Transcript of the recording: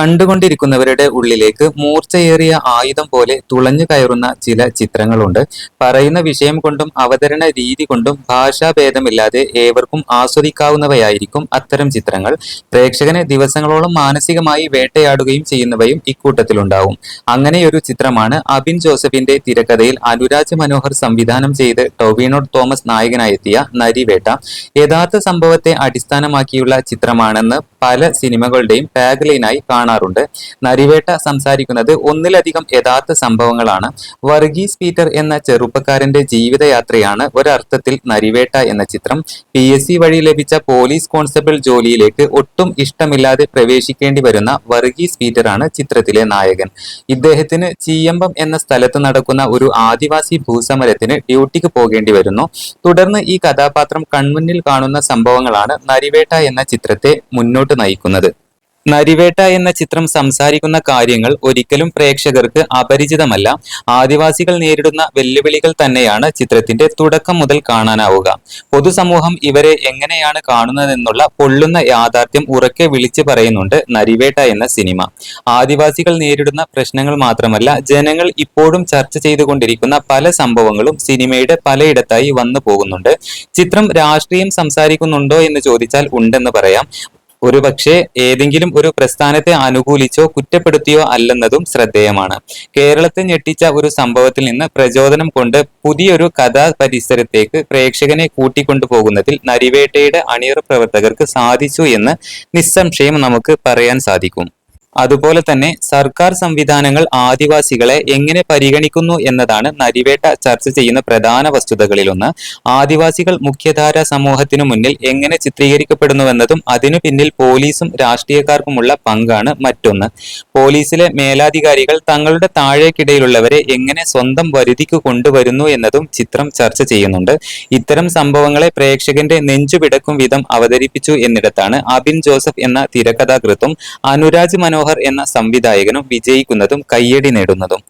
കണ്ടുകൊണ്ടിരിക്കുന്നവരുടെ ഉള്ളിലേക്ക് മൂർച്ചയേറിയ ആയുധം പോലെ തുളഞ്ഞു കയറുന്ന ചില ചിത്രങ്ങളുണ്ട്. പറയുന്ന വിഷയം കൊണ്ടും അവതരണ രീതി കൊണ്ടും ഭാഷാഭേദമില്ലാതെ ഏവർക്കും ആസ്വദിക്കാവുന്നവയായിരിക്കും അത്തരം ചിത്രങ്ങൾ. പ്രേക്ഷകനെ ദിവസങ്ങളോളം മാനസികമായി വേട്ടയാടുകയും ചെയ്യുന്നവയും ഇക്കൂട്ടത്തിലുണ്ടാവും. അങ്ങനെയൊരു ചിത്രമാണ് അബിൻ ജോസഫിന്റെ തിരക്കഥയിൽ അനുരാജ് മനോഹർ സംവിധാനം ചെയ്ത് ടൊവിനോ തോമസ് നായകനായെത്തിയ നരിവേട്ട യഥാർത്ഥ സംഭവത്തെ അടിസ്ഥാനമാക്കിയുള്ള ചിത്രമാണെന്ന് പല സിനിമകളുടെയും ടാഗ് ലൈനായി കാണാറുണ്ട്. നരിവേട്ട സംസാരിക്കുന്നത് ഒന്നിലധികം യഥാർത്ഥ സംഭവങ്ങളാണ്. വർഗീസ് പീറ്റർ എന്ന ചെറുപ്പക്കാരന്റെ ജീവിതയാത്രയാണ് ഒരർത്ഥത്തിൽ നരിവേട്ട എന്ന ചിത്രം. പി എസ് സി വഴി ലഭിച്ച പോലീസ് കോൺസ്റ്റബിൾ ജോലിയിലേക്ക് ഒട്ടും ഇഷ്ടമില്ലാതെ പ്രവേശിക്കേണ്ടി വരുന്ന വർഗീസ് പീറ്ററാണ് ചിത്രത്തിലെ നായകൻ. ഇദ്ദേഹത്തിന് ചീയമ്പം എന്ന സ്ഥലത്ത് നടക്കുന്ന ഒരു ആദിവാസി ഭൂസമരത്തിന് ഡ്യൂട്ടിക്ക് പോകേണ്ടി വരുന്നു. തുടർന്ന് ഈ കഥാപാത്രം കൺമുന്നിൽ കാണുന്ന സംഭവങ്ങളാണ് നരിവേട്ട എന്ന ചിത്രത്തെ മുന്നോട്ട് നയിക്കുന്നത്. നരിവേട്ട എന്ന ചിത്രം സംസാരിക്കുന്ന കാര്യങ്ങൾ ഒരിക്കലും പ്രേക്ഷകർക്ക് അപരിചിതമല്ല. ആദിവാസികൾ നേരിടുന്ന വെല്ലുവിളികൾ തന്നെയാണ് ചിത്രത്തിന്റെ തുടക്കം മുതൽ കാണാനാവുക. പൊതുസമൂഹം ഇവരെ എങ്ങനെയാണ് കാണുന്നതെന്നുള്ള പൊള്ളുന്ന യാഥാർത്ഥ്യം ഉറക്കെ വിളിച്ചു പറയുന്നുണ്ട് നരിവേട്ട എന്ന സിനിമ. ആദിവാസികൾ നേരിടുന്ന പ്രശ്നങ്ങൾ മാത്രമല്ല ജനങ്ങൾ ഇപ്പോഴും ചർച്ച ചെയ്തുകൊണ്ടിരിക്കുന്ന പല സംഭവങ്ങളും സിനിമയുടെ പലയിടത്തായി വന്നു പോകുന്നുണ്ട്. ചിത്രം രാഷ്ട്രീയം സംസാരിക്കുന്നുണ്ടോ എന്ന് ചോദിച്ചാൽ ഉണ്ടെന്ന് പറയാം. ഒരുപക്ഷെ ഏതെങ്കിലും ഒരു പ്രസ്ഥാനത്തെ അനുകൂലിച്ചോ കുറ്റപ്പെടുത്തിയോ അല്ലെന്നതും ശ്രദ്ധേയമാണ്. കേരളത്തെ ഞെട്ടിച്ച ഒരു സംഭവത്തിൽ നിന്ന് പ്രചോദനം കൊണ്ട് പുതിയൊരു കഥാ പരിസരത്തേക്ക് പ്രേക്ഷകനെ കൂട്ടിക്കൊണ്ടുപോകുന്നതിൽ നരിവേട്ടയുടെ അണിയറ പ്രവർത്തകർക്ക് സാധിച്ചു എന്ന് നിസ്സംശയം നമുക്ക് പറയാൻ സാധിക്കും. അതുപോലെ തന്നെ സർക്കാർ സംവിധാനങ്ങൾ ആദിവാസികളെ എങ്ങനെ പരിഗണിക്കുന്നു എന്നതാണ് നരിവേട്ട ചർച്ച ചെയ്യുന്ന പ്രധാന വസ്തുതകളിലൊന്ന്. ആദിവാസികൾ മുഖ്യധാര സമൂഹത്തിനു മുന്നിൽ എങ്ങനെ ചിത്രീകരിക്കപ്പെടുന്നുവെന്നതും അതിനു പിന്നിൽ പോലീസും രാഷ്ട്രീയക്കാർക്കുമുള്ള പങ്കാണ് മറ്റൊന്ന്. പോലീസിലെ മേലാധികാരികൾ തങ്ങളുടെ താഴേക്കിടയിലുള്ളവരെ എങ്ങനെ സ്വന്തം വരുതിക്ക് കൊണ്ടുവരുന്നു എന്നതും ചിത്രം ചർച്ച ചെയ്യുന്നുണ്ട്. ഇത്തരം സംഭവങ്ങളെ പ്രേക്ഷകന്റെ നെഞ്ചുപിടക്കും വിധം അവതരിപ്പിച്ചു എന്നിടത്താണ് അബിൻ ജോസഫ് എന്ന തിരക്കഥാകൃത്തും അനുരാജ് മനോഹർ എന്ന സംവിധായകനും വിജയിക്കുന്നതും കയ്യടി നേടുന്നതും.